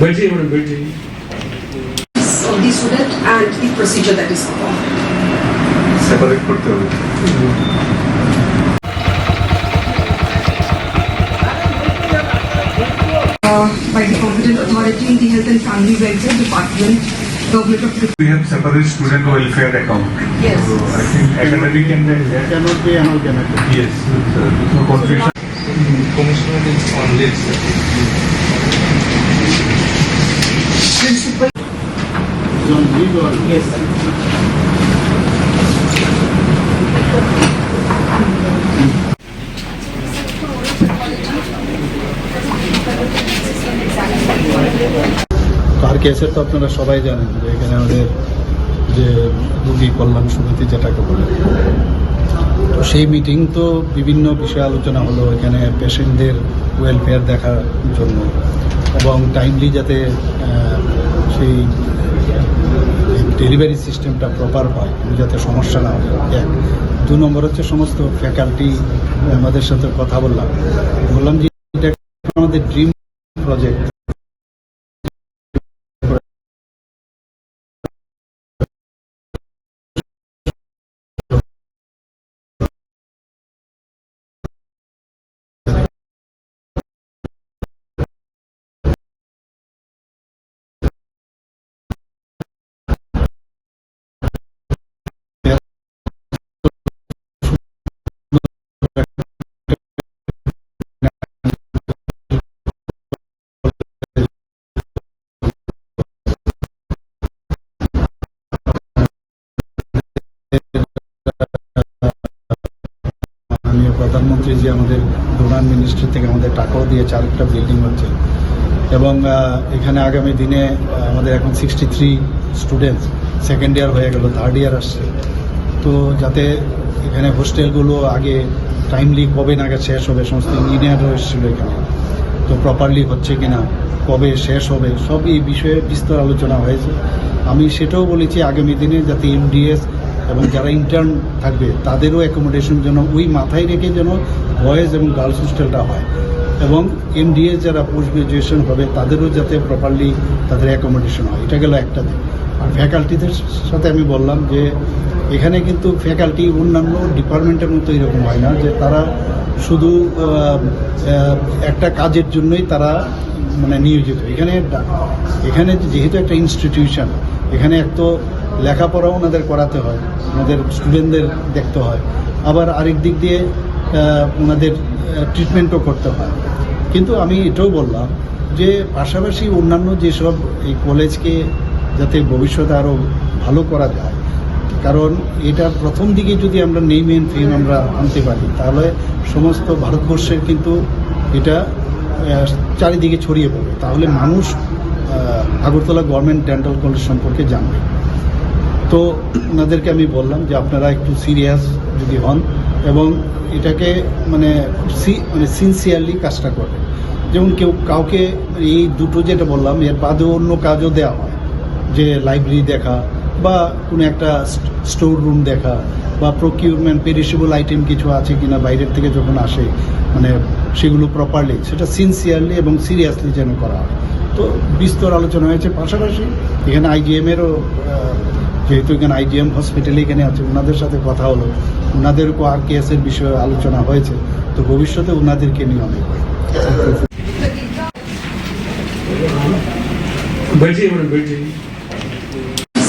बैठ जाइए मैडम बैठ जाइए of the student and the procedure that is performed. Separate করতে হবে Uh, by the competent authority in the Health and Family Welfare Department, Government of the We have separate student welfare account. Yes. So I think academic and There cannot be amalgamated. yes, sir. no confusion. commissioner is on list principal It's on? Yes. তার কেসের তো আপনারা সবাই জানেন যে এখানে আমাদের যে রুগী কল্যাণ সমিতি যেটাকে বলে তো সেই মিটিং তো বিভিন্ন বিষয়ে আলোচনা হলো এখানে পেশেন্টদের ওয়েলফেয়ার দেখার জন্য এবং টাইমলি যাতে সেই ডেলিভারি সিস্টেমটা প্রপার হয় যাতে সমস্যা না হয়। এক। দু নম্বর হচ্ছে সমস্ত ফ্যাকাল্টি আমাদের সাথে কথা বললাম। বললাম যে, এটা আমাদের ড্রিম প্রজেক্ট প্রধানমন্ত্রী যে আমাদের ডোনার মিনিস্ট্রি থেকে আমাদের টাকাও দিয়েছে, আরেকটা বিল্ডিং হচ্ছে। এবং এখানে আগামী দিনে আমাদের এখন sixty three student second year হয়ে গেল থার্ড ইয়ার আসছে। তো যাতে এখানে হোস্টেলগুলো আগে টাইমলি কবে নাগাদ শেষ হবে, সমস্ত ইঞ্জিনিয়ারও এসেছিল এখানে। তো প্রপারলি হচ্ছে কি না কবে শেষ হবে সব এই বিষয়ে বিস্তর আলোচনা হয়েছে। আমি সেটাও বলেছি আগামী দিনে যাতে এমডিএস এবং যারা ইন্টার্ন থাকবে, তাদেরও অ্যাকোমোডেশন যেন ওই মাথায় রেখে যেন বয়েজ এবং গার্লস হোস্টেলটা হয়। এবং এমডিএস যারা পোস্ট গ্রাজুয়েশন হবে, তাদেরও যাতে প্রপারলি তাদের অ্যাকোমোডেশন হয়। এটা গেল একটা দিক। আর ফ্যাকাল্টিদের সাথে আমি বললাম যে, এখানে কিন্তু ফ্যাকাল্টি অন্যান্য ডিপার্টমেন্টের মতো এরকম হয় না যে তারা শুধু একটা কাজের জন্যই তারা মানে নিয়োজিত। এখানে এখানে যেহেতু একটা ইনস্টিটিউশন এখানে এক তো লেখাপড়াও ওনাদের করাতে হয়, ওনাদের স্টুডেন্টদের দেখতে হয়। আবার আরেক দিক দিয়ে ওনাদের ট্রিটমেন্টও করতে হয়। কিন্তু আমি এটাও বললাম যে, পাশাপাশি অন্যান্য যেসব এই কলেজকে যাতে ভবিষ্যতে আরও ভালো করা যায়, কারণ এটা প্রথম দিকে যদি আমরা নেই মেন ফেম আমরা আনতে পারি, তাহলে সমস্ত ভারতবর্ষের কিন্তু এটা চারিদিকে ছড়িয়ে পড়বে। তাহলে মানুষ আগরতলা গভর্নমেন্ট ডেন্টাল কলেজ সম্পর্কে জানবে। তো ওনাদেরকে আমি বললাম যে আপনারা একটু সিরিয়াস যদি হন এবং এটাকে মানে সি- মানে সিনসিয়ারলি কাজটা করে যেমন কেউ কাউকে এই দুটো যেটা বললাম, এর বাদেও অন্য কাজও দেওয়া হয়। যে লাইব্রেরি দেখা বা কোনো একটা স্টোর রুম দেখা বা প্রকিউরমেন্ট পেরিশেবল আইটেম কিছু আছে কিনা বাইরের থেকে যখন আসে মানে সেগুলো প্রপারলি সেটা সিনসিয়ারলি এবং সিরিয়াসলি যেন করা হয়। তো বিস্তর আলোচনা হয়েছে। পাশাপাশি এখানে আইজিএমেরও যেহেতু এখানে আইজিএম হসপিটালে এখানে আছে ওনাদের সাথে কথা হলো ওনাদেরও আর কেসের বিষয়ে আলোচনা হয়েছে তো ভবিষ্যতে ওনাদেরকে নিয়ে অনেক बैठ जाइए मैडम बैठ जाइए